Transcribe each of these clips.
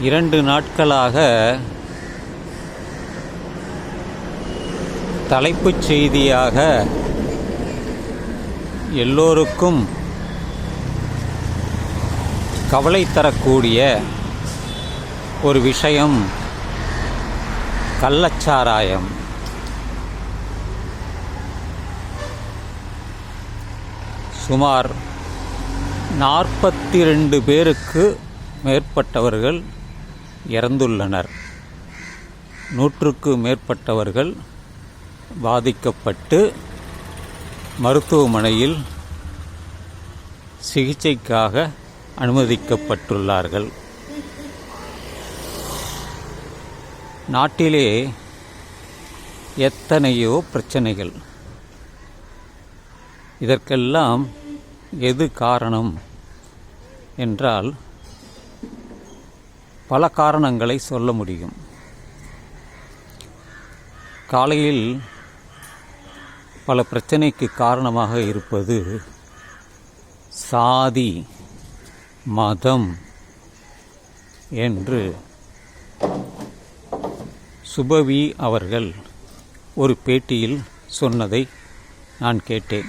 இரண்டு நாட்களாக தலைப்புச் செய்தியாக எல்லோருக்கும் கவலை தரக்கூடிய ஒரு விஷயம் கள்ளச்சாராயம். சுமார் நாற்பத்தி ரெண்டு பேருக்கு மேற்பட்டவர்கள் இறந்துள்ளனர். நூற்றுக்கு மேற்பட்டவர்கள் பாதிக்கப்பட்டு மருத்துவமனையில் சிகிச்சைக்காக அனுமதிக்கப்பட்டுள்ளார்கள். நாட்டிலே எத்தனையோ பிரச்சனைகள். இதற்கெல்லாம் எது காரணம்? என்றால் பல காரணங்களை சொல்ல முடியும். காலையில் பல பிரச்சனைக்கு காரணமாக இருப்பது சாதி மதம் என்று சுபவி அவர்கள் ஒரு பேட்டியில் சொன்னதை நான் கேட்டேன்.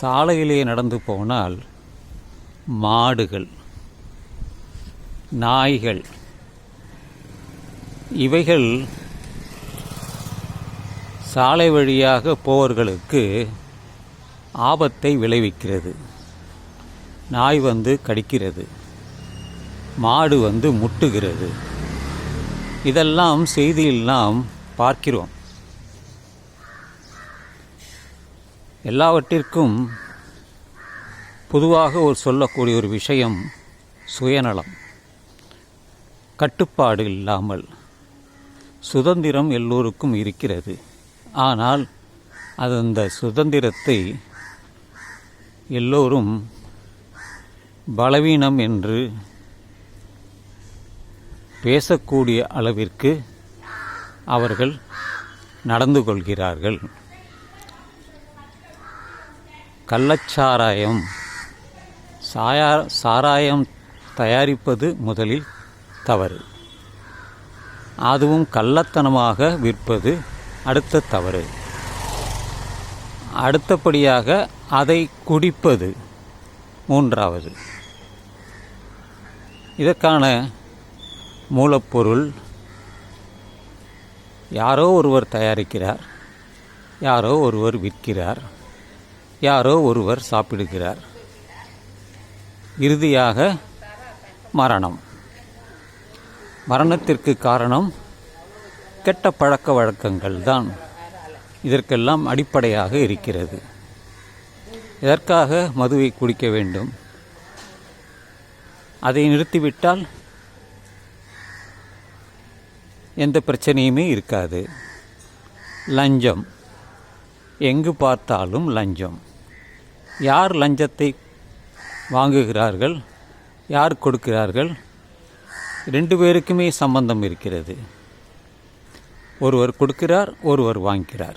சாலையிலே நடந்து போனால் மாடுகள் நாய்கள். இவைகள் சாலை வழியாக போவர்களுக்கு ஆபத்தை விளைவிக்கிறது. நாய் வந்து கடிக்கிறது. மாடு வந்து முட்டுகிறது. இதெல்லாம் செய்தியில் நாம் பார்க்கிறோம். எல்லாவற்றிற்கும் பொதுவாக ஒரு சொல்லக்கூடிய ஒரு விஷயம் சுயநலம். கட்டுப்பாடு இல்லாமல் சுதந்திரம் எல்லோருக்கும் இருக்கிறது. ஆனால் அது அந்த சுதந்திரத்தை எல்லோரும் பலவீனம் என்று பேசக்கூடிய அளவிற்கு அவர்கள் நடந்து கொள்கிறார்கள். கள்ளச்சாராயம் சாயா சாராயம் தயாரிப்பது முதலில் தவறு. அதுவும் கள்ளத்தனமாக விற்பது அடுத்த தவறு. அடுத்தபடியாக அதை குடிப்பது மூன்றாவது. இதற்கான மூலப்பொருள் யாரோ ஒருவர் தயாரிக்கிறார் யாரோ ஒருவர் விற்கிறார் யாரோ ஒருவர் சாப்பிடுகிறார். இறுதியாக மரணம். மரணத்திற்கு காரணம் கெட்ட பழக்க வழக்கங்கள் தான் இதற்கெல்லாம் அடிப்படையாக இருக்கிறது. எதற்காக மதுவை குடிக்க வேண்டும்? அதை நிறுத்திவிட்டால் எந்த பிரச்சனையுமே இருக்காது. லஞ்சம். எங்கு பார்த்தாலும் லஞ்சம். யார் லஞ்சத்தை வாங்குகிறார்கள்? யார் கொடுக்கிறார்கள்? ரெண்டு பேருக்குமே சம்பந்தம் இருக்கிறது. ஒருவர் கொடுக்கிறார் ஒருவர் வாங்கிக்கிறார்.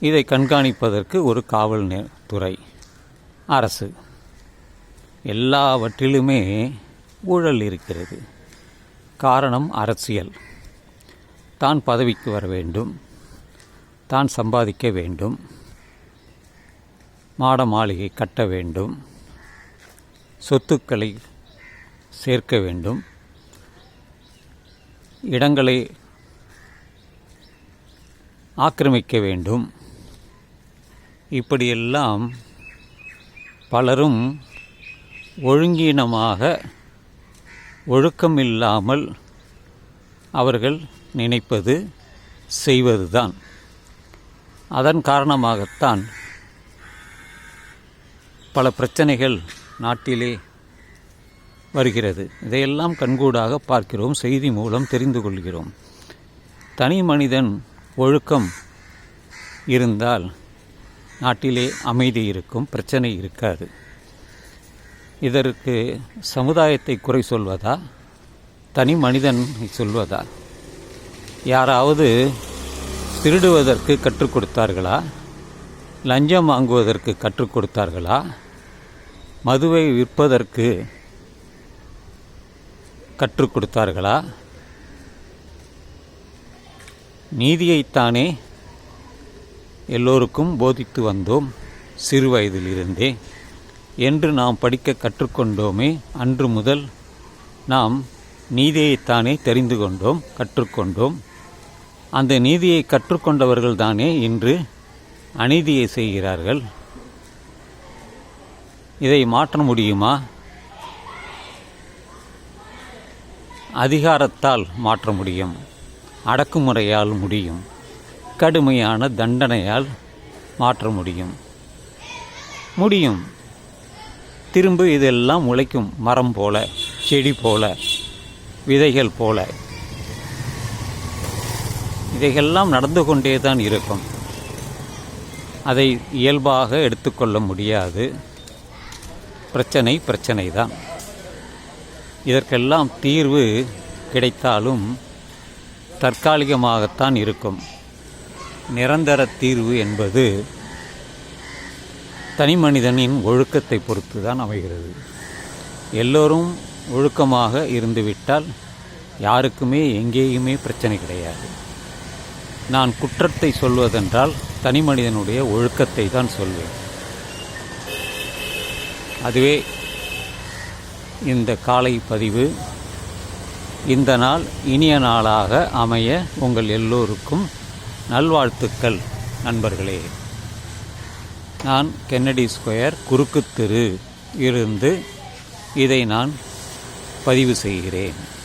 இதை கண்காணிப்பதற்கு ஒரு காவல் துறை அரசு. எல்லாவற்றிலுமே ஊழல் இருக்கிறது. காரணம் அரசியல். தான் பதவிக்கு வர வேண்டும். தான் சம்பாதிக்க வேண்டும். மாட மாளிகை கட்ட வேண்டும். சொத்துக்களை சேர்க்க வேண்டும். இடங்களை ஆக்கிரமிக்க வேண்டும். இப்படியெல்லாம் பலரும் ஒழுங்கீனமாக ஒழுக்கமில்லாமல் அவர்கள் நினைப்பது செய்வதுதான். அதன் காரணமாகத்தான் பல பிரச்சனைகள் நாட்டிலே வருகிறது. இதையெல்லாம் கண்கூடாக பார்க்கிறோம் செய்தி மூலம் தெரிந்து கொள்கிறோம். தனி மனிதன் ஒழுக்கம் இருந்தால் நாட்டிலே அமைதி இருக்கும் பிரச்சனை இருக்காது. இதற்கு சமுதாயத்தை குறை சொல்வதா? தனி மனிதன் சொல்வதா? யாராவது திருடுவதற்கு கற்றுக் கொடுத்தார்களா? லஞ்சம் வாங்குவதற்கு கற்றுக் கொடுத்தார்களா? மதுவை விற்பதற்கு கற்றுக் கொடுத்தார்களா? நீதியைத்தானே எல்லோருக்கும் போதித்து வந்தோம் சிறு வயதிலிருந்தே. என்று நாம் படிக்க கற்றுக்கொண்டோமே அன்று முதல் நாம் நீதியைத்தானே தெரிந்து கொண்டோம் கற்றுக்கொண்டோம் அந்த நீதியை கற்றுக்கொண்டவர்கள் தானே இன்று அநீதியை செய்கிறார்கள். இதை மாற்ற முடியுமா? அதிகாரத்தால் மாற்ற முடியும். அடக்குமுறையால் முடியும். கடுமையான தண்டனையால் மாற்ற முடியும். முடியும். திரும்ப இதெல்லாம் முளைக்கும் மரம் போல செடி போல விதைகள் போல. இதையெல்லாம் நடந்து கொண்டே தான் இருக்கும். அதை இயல்பாக எடுத்துக்கொள்ள முடியாது. பிரச்சனை பிரச்சனை தான் இதற்கெல்லாம் தீர்வு கிடைத்தாலும் தற்காலிகமாகத்தான் இருக்கும். நிரந்தர தீர்வு என்பது தனி மனிதனின் ஒழுக்கத்தை பொறுத்து தான் அமைகிறது. எல்லோரும் ஒழுக்கமாக இருந்துவிட்டால் யாருக்குமே எங்கேயுமே பிரச்சனை கிடையாது. நான் குற்றத்தை சொல்வதென்றால் தனி மனிதனுடைய ஒழுக்கத்தை தான் சொல்வேன். அதுவே இந்த காலை பதிவு. இந்த நாள் இனிய நாளாக அமைய உங்கள் எல்லோருக்கும் நல்வாழ்த்துக்கள் நண்பர்களே. நான் கென்னடி ஸ்கொயர் குறுக்கு தெரு இருந்து இதை நான் பதிவு செய்கிறேன்.